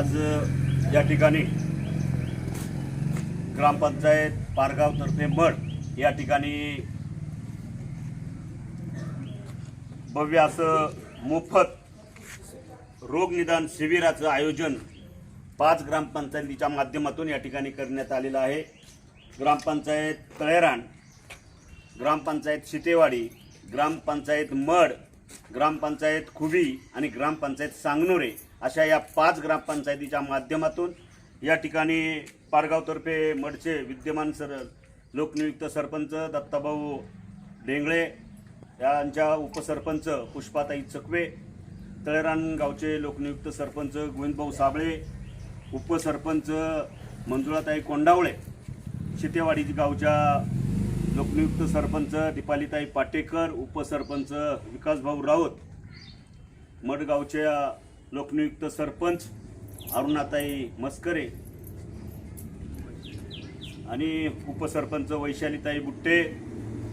आज या ठिकाणी ग्रामपंचायत पारगावतर्फे मठ या ठिकाणी भव्य असं मोफत रोगनिदान शिबिराचं आयोजन पाच ग्रामपंचायतीच्या माध्यमातून या ठिकाणी करण्यात आलेलं आहे. ग्रामपंचायत तळेराण ग्रामपंचायत शितेवाडी ग्रामपंचायत मड ग्रामपंचायत खुबी आणि ग्रामपंचायत सांगनोरे अशा या पाच ग्रामपंचायतीच्या माध्यमातून या ठिकाणी पारगावतर्फे मडचे विद्यमान सर लोकनियुक्त सरपंच दत्ताभाऊ डेंगळे यांच्या उपसरपंच पुष्पाताई चकवे तळेरान गावचे लोकनियुक्त सरपंच गोविंदभाऊ साबळे उपसरपंच मंजुळाताई कोंडावळे शितेवाडी गावच्या लोकनियुक्त सरपंच दीपालीताई पाटेकर उपसरपंच विकासभाऊ राऊत मडगावच्या लोकनियुक्त सरपंच अरुणाताई मस्करे आणि उपसरपंच वैशालीताई बुट्टे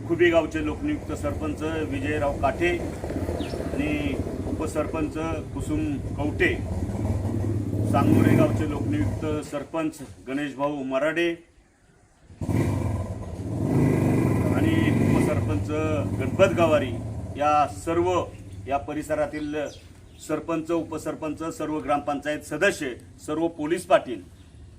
खुबीगावचे लोकनियुक्त सरपंच विजयराव काठे आणि उपसरपंच कुसुम कवटे सांगोरे गावचे लोकनियुक्त सरपंच गणेशभाऊ मराडे आणि उपसरपंच गणपत गावारी या सर्व या परिसरातील सरपंच उपसरपंच सर्व ग्रामपंचायत सदस्य सर्व पोलीस पाटील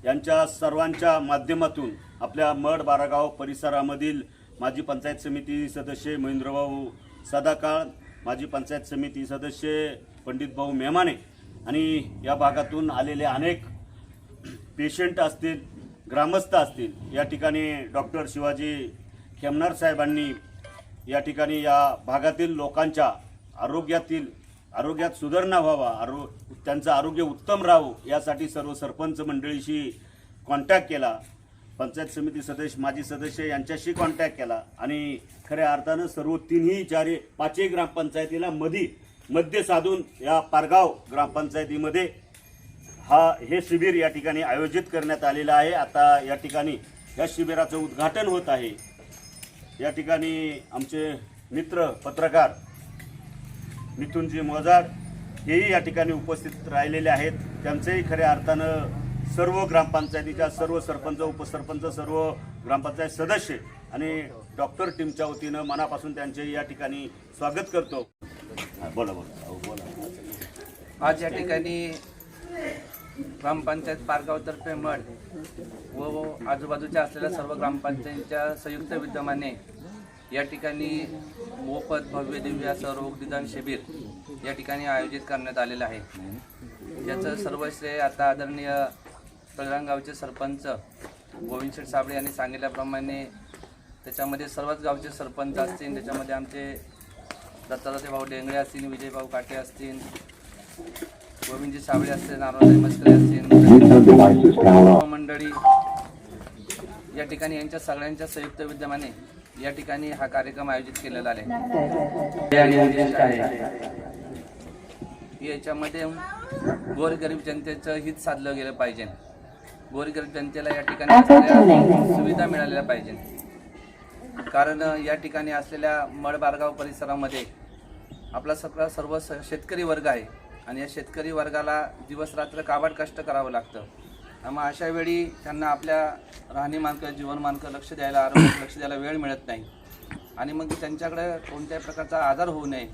यांच्या सर्वांच्या माध्यमातून आपल्या मड बारागाव परिसरामधील माजी पंचायत समिती सदस्य महेंद्रभाऊ सदाकाळ माजी पंचायत समिती सदस्य पंडितभाऊ मेमाने आणि या भागातून आलेले अनेक पेशंट असतील ग्रामस्थ असतील या ठिकाणी डॉक्टर शिवाजी खेमनार साहेबांनी या ठिकाणी या भागातील लोकांच्या आरोग्यातील आरोग्यात सुधारणा व्हावा आरो त्यांचं आरोग्य उत्तम राहावं यासाठी सर्व सरपंच मंडळीशी कॉन्टॅक्ट केला. पंचायत समिती सदस्य माजी सदस्य यांच्याशी कॉन्टॅक्ट केला. आणि खऱ्या अर्थानं सर्व तिन्ही चारी पाचही ग्रामपंचायतीला मधी मध्य साधून या पारगाव ग्रामपंचायतीमध्ये हा हे शिबिर या ठिकाणी आयोजित करण्यात आलेलं आहे. आता या ठिकाणी या शिबिराचं उद्घाटन होत आहे. या ठिकाणी आमचे मित्र पत्रकार मिथुनजी मोजार हेही या ठिकाणी उपस्थित राहिलेले आहेत. त्यांचेही खऱ्या अर्थानं सर्व ग्रामपंचायतीच्या सर्व सरपंच उपसरपंच सर्व ग्रामपंचायत सदस्य आणि डॉक्टर टीमच्या वतीनं मनापासून त्यांचे या ठिकाणी स्वागत करतो. बोला बोला. अहो, बोला. आज या ठिकाणी ग्रामपंचायत पारगावतर्फे मठ व आजूबाजूच्या असलेल्या सर्व ग्रामपंचायतीच्या संयुक्त विद्यमाने या ठिकाणी मोफत भव्य दिव्य असं रोगनिदान शिबिर या ठिकाणी आयोजित करण्यात आलेलं आहे. याचं सर्व श्रेय आता आदरणीय तळरांगावचे सरपंच गोविंदशेठ साबळे यांनी सांगितल्याप्रमाणे त्याच्यामध्ये सर्वच गावचे सरपंच असतील त्याच्यामध्ये आमचे दत्तात्रय भाऊ डेंगळे असतील विजयभाऊ काटे असतील गोविंदजी साबळे असतील नारायण मस्करे असतील मंडळी या ठिकाणी यांच्या सगळ्यांच्या संयुक्त विद्यमाने या ठिकाणी हा कार्यक्रम आयोजित केलेला आहे. याच्यामध्ये गोरगरीब जनतेचं हित साधलं गेलं पाहिजे. गोरगरीब जनतेला या ठिकाणी सुविधा मिळालेल्या पाहिजे. कारण या ठिकाणी असलेल्या मडबारगाव परिसरामध्ये आपला सगळा सर्व शेतकरी वर्ग आहे. आणि या शेतकरी वर्गाला दिवस रात्र काबाड कष्ट करावं लागतं. मग अशा वेळी त्यांना आपल्या राहणीमानकं जीवनमानकं लक्ष द्यायला आरोग्य लक्ष द्यायला वेळ मिळत नाही. आणि मग त्यांच्याकडे कोणत्याही प्रकारचा आजार होऊ नये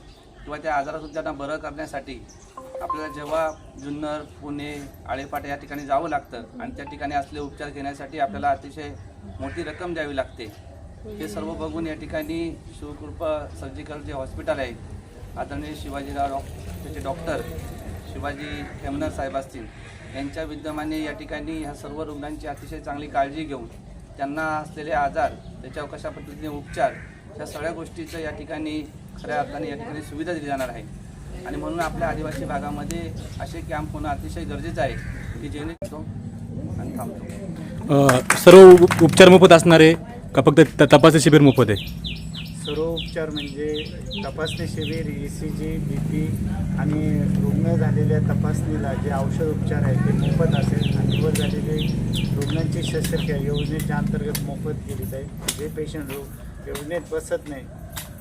किंवा त्या आजारातून त्यांना बरं करण्यासाठी आपल्याला जेव्हा जुन्नर पुणे आळेपाटे या ठिकाणी जावं लागतं आणि त्या ठिकाणी असले उपचार घेण्यासाठी आपल्याला अतिशय मोठी रक्कम द्यावी लागते. हे सर्व बघून या ठिकाणी शिवकृपा सर्जिकल जे हॉस्पिटल आहे आदरणीय शिवाजीराव डॉ त्याचे डॉक्टर शिवाजी खेमनर साहेब असतील यांच्या विद्यमाने या ठिकाणी ह्या सर्व रुग्णांची अतिशय चांगली काळजी घेऊन त्यांना असलेले आजार त्याच्यावर कशा पद्धतीने उपचार ह्या सगळ्या गोष्टीचं या ठिकाणी खऱ्या अर्थाने या ठिकाणी सुविधा दिली जाणार आहे. आणि म्हणून आपल्या आदिवासी भागामध्ये असे कॅम्प होणं अतिशय गरजेचं आहे की जेणेकरून आणि थांबतो. सर्व उप- उपचार मोफत असणारे का फक्त तपासणी शिबिर मोफत आहे? सर्व उपचार म्हणजे तपासणी शिबिर E C G B P आणि रुग्ण झालेल्या तपासणीला जे औषध उपचार आहेत ते मोफत असेल आणि वर झालेले रुग्णांची शस्त्रक्रिया योजनेच्या अंतर्गत मोफत केली जाईल. जे पेशंट रोग योजनेत बसत नाही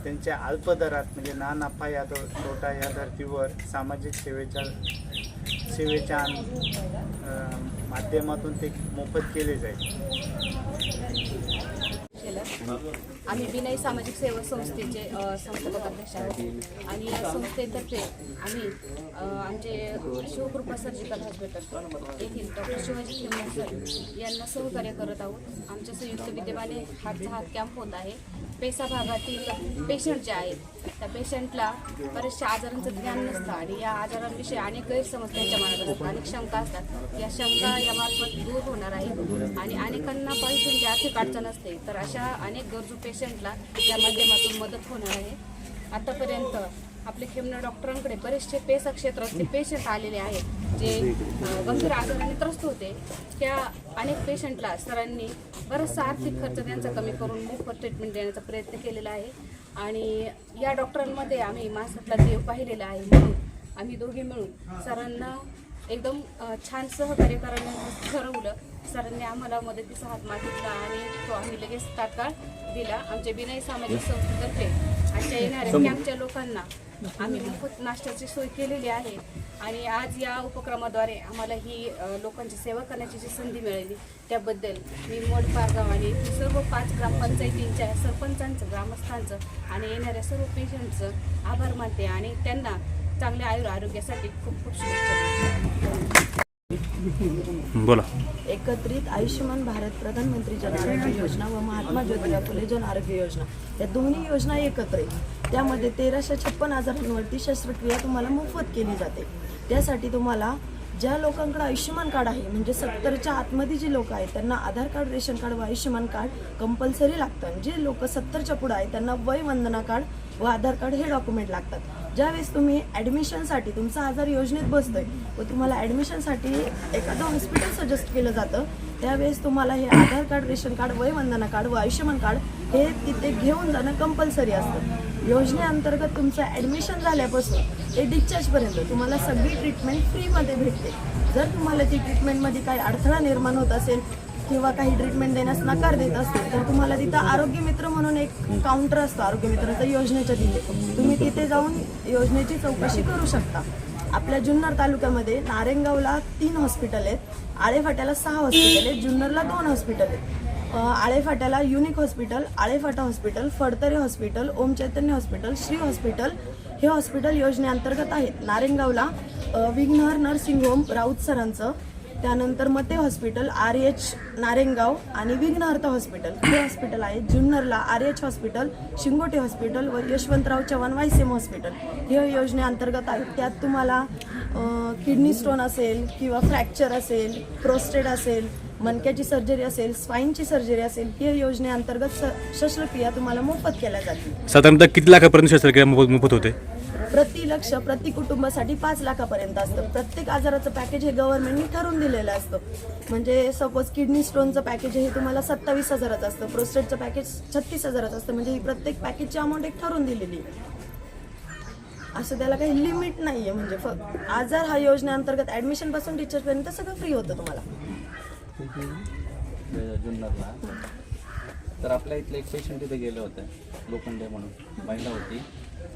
त्यांच्या अल्प दरात म्हणजे ना नफा या दो- तोटा या धर्तीवर सामाजिक सेवेच्या सेवेच्या माध्यमातून ते मोफत केले जाईल. आम्ही विनय सामाजिक सेवा संस्थेचे संस्थापक अध्यक्ष आहोत. आणि या संस्थेतर्फे आम्ही आमचे शिवकृपा सर्जिकल हॉस्पिटल येथील डॉक्टर शिवाजी खेमणार यांना सहकार्य करत आहोत. आमच्या संयुक्त विद्यमाने हातचा हात कॅम्प होत आहे. पेसा भागातील पेशंट जे आहेत त्या पेशंटला बऱ्याचशा आजारांचं ज्ञान नसतं आणि या आजारांविषयी अनेक गैरसमज त्यांच्या मनात असतात. अनेक शंका असतात. या शंका यामार्फत दूर होणार आहे आणि अनेकांना पैशांची आर्थिक अडचण असते तर अशा अनेक गरजू पेशंटला या माध्यमातून मदत होणार आहे. आतापर्यंत आपले खेमना डॉक्टरांकडे बरेचसे पेसा क्षेत्रातले पेशंट आलेले आहेत जे गंभीर आजाराने त्रस्त होते. त्या अनेक पेशंटला सरांनी बराचसा आर्थिक खर्च त्यांचा कमी करून मोफत ट्रीटमेंट देण्याचा प्रयत्न केलेला आहे. आणि या डॉक्टरांमध्ये आम्ही माणसातला देव पाहिलेला आहे म्हणून आम्ही दोघे मिळून सरांना एकदम छान सहकार्य करण्याचं ठरवलं. सरांनी आम्हाला मदतीचा हात मागितला आणि तो आम्ही लगेच तात्काळ दिला. आमच्या बिनाई सामाजिक संस्थेतर्फे अशा येणाऱ्या कॅम्पच्या लोकांना आम्ही मोफत नाश्त्याची सोय केलेली आहे आणि आज या उपक्रमाद्वारे आम्हाला ही लोकांची सेवा करण्याची जी संधी मिळाली त्याबद्दल मी मोड पारगाव आणि सर्व पाच ग्रामपंचायतींच्या सरपंचांचं ग्रामस्थांचं आणि येणाऱ्या सर्व पेशंटचं आभार मानते आणि त्यांना चांगल्या आयुर आरोग्यासाठी खूप खूप शुभेच्छा. बोला. एकत्रित आयुष्यमान भारत प्रधानमंत्री जन आरोग्य योजना व महात्मा ज्योतिबा फुले जन आरोग्य योजना. या दोन्ही योजना एकत्र आहेत. त्यामध्ये तेराशे छप्पन आजारांवरती शस्त्रक्रिया तुम्हाला मोफत केली जाते. त्यासाठी तुम्हाला ज्या लोकांकडे आयुष्यमान कार्ड आहे म्हणजे सत्तरच्या आतमध्ये जी लोक आहेत त्यांना आधार कार्ड रेशन कार्ड व आयुष्यमान कार्ड कंपल्सरी लागतं. जे लोक सत्तरच्या पुढे आहेत त्यांना वय वंदना कार्ड व आधार कार्ड हे डॉक्युमेंट लागतात. ज्यावेळेस तुम्ही ॲडमिशनसाठी तुमचा आजार योजनेत बसतोय व तुम्हाला ॲडमिशनसाठी एखादं हॉस्पिटल सजेस्ट केलं जातं त्यावेळेस तुम्हाला हे Aadhaar card ration card Vayvandana card व आयुष्यमान कार्ड हे तिथे घेऊन जाणं कंपल्सरी असतं. योजनेअंतर्गत तुमचं ॲडमिशन झाल्यापासून ते डिस्चार्जपर्यंत तुम्हाला सगळी ट्रीटमेंट फ्रीमध्ये भेटते. जर तुम्हाला ती ट्रीटमेंटमध्ये काही अडथळा निर्माण होत असेल किंवा काही ट्रीटमेंट देण्यास नकार देत असतील तर तुम्हाला तिथं आरोग्य मित्र म्हणून एक काउंटर असतो आरोग्य मित्राचा योजनेच्या दिले तुम्ही तिथे जाऊन योजनेची चौकशी करू शकता. आपल्या जुन्नर तालुक्यामध्ये नारेंगावला तीन हॉस्पिटल आहेत आळेफाट्याला सहा हॉस्पिटल आहेत जुन्नरला दोन हॉस्पिटल आहेत. आळेफाट्याला unique hospital Alephata hospital Phadtare hospital Om Chaitanya hospital Shri hospital हे हॉस्पिटल योजनेअंतर्गत आहेत. नारेंगावला विघ्नहर नर्सिंग होम राऊत सरांचं त्यानंतर मते हॉस्पिटल आर एच नारेंगाव आणि विघ्नहर्ता हॉस्पिटल हे हॉस्पिटल आहे जुन्नरला R H hospital Shingote hospital व यशवंतराव चव्हाण वायसेम हॉस्पिटल हे योजनेअंतर्गत आहेत. त्यात तुम्हाला किडनी स्टोन असेल किंवा फ्रॅक्चर असेल प्रोस्टेट असेल मणक्याची सर्जरी असेल स्वाईनची सर्जरी असेल हे योजनेअंतर्गत शस्त्रक्रिया तुम्हाला मोफत केल्या जातील. साधारणतः किती लाखापर्यंत शस्त्रक्रिया मोफत मोफत होते? प्रति लक्ष प्रति कुटुंबासाठी पाच लाखापर्यंत असतं. प्रत्येक आजाराचं पॅकेज हे गव्हर्नमेंटने ठरवून दिलेलं असतं. म्हणजे सपोज किडनी स्टोनचं पॅकेज हे तुम्हाला सत्तावीस हजाराचं असतं. प्रोस्टेटचं पॅकेज छत्तीस हजाराचं असतं. म्हणजे ही प्रत्येक पॅकेजची अमाऊंट एक ठरवून दिलेली आहे. असं त्याला काही लिमिट नाही आहे म्हणजे फक्त आजार हा योजनेअंतर्गत ॲडमिशनपासून टीचरपर्यंत सगळं फ्री होतं तुम्हाला. जुन्नरला. तर आपल्या इथलं एक पेशंट तिथे गेलं होतं. लोखंडे म्हणून. महिला होती.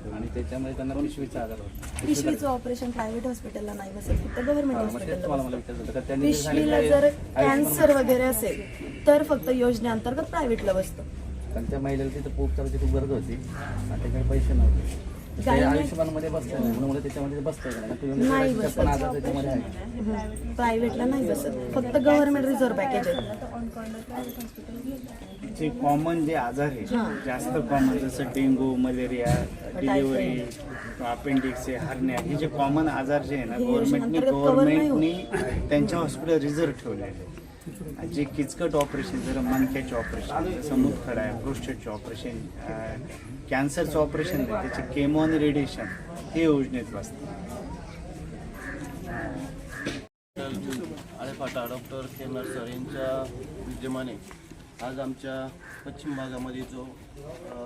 आणि त्याच्यामध्ये त्यांना पिशवीचा आजार होता. पिशवीचं ऑपरेशन प्रायव्हेट हॉस्पिटलला नाही बसत फक्त गव्हर्नमेंट हा, मग तेच तुम्हाला मला हॉस्पिटलला विचारायचं होतं का त्यांनी जे पिशवीला सांगितलं जर आहे, कॅन्सर वगैरे असेल तर फक्त योजनेअंतर्गत प्रायव्हेटला बसतं. कारण त्या महिलेला तिथं उपचाराची खूप गरज होती आणि त्याच्याकडे पैसे नव्हते. ते Gynec- आयुष्यमानमध्ये बसतं नाही म्हणून मला त्याच्यामध्ये बसतं का नाही. नाही म्हणता बसत. पण आजार त्याच्यामध्ये आहे. प्रायव्हेटला नाही बसत. फक्त गव्हर्नमेंट रिझर्व्ह पॅकेज आहे. जे कॉमन जे आजार आहे जास्त कॉमन जसं dengue malaria delivery appendix hernia हे जे कॉमन आजार जे आहे ना गव्हर्नमेंटने. गव्हर्नमेंटनी त्यांच्या हॉस्पिटल रिझर्व ठेवलेले आहे आणि जे किचकट ऑपरेशन जर मनक्याचे ऑपरेशन जसं मुतखडा आहे प्रोस्टेटचे ऑपरेशन कॅन्सरचं ऑपरेशन आहे त्याचे केमो आणि रेडिएशन हे योजनेत बसतं आळेफाटा डॉक्टर केनर सर यांच्या विद्यमाने आज आमच्या पश्चिम भागामध्ये जो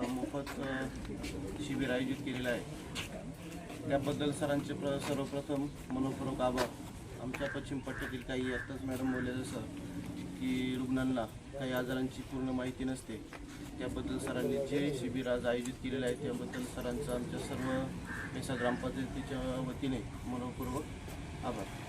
मोफत शिबिर आयोजित केलेलं आहे त्याबद्दल सरांचे प्र सर्वप्रथम मनपूर्वक आभार. आमच्या पश्चिम पट्ट्यातील काही आत्ताच मॅडम बोलले जसं की रुग्णांना काही आजारांची पूर्ण माहिती नसते. त्याबद्दल सरांनी जे शिबिर आज आयोजित केलेलं आहे त्याबद्दल सरांचा आमच्या सर्व पेसा ग्रामपंचायतीच्या वतीने मनपूर्वक आभार.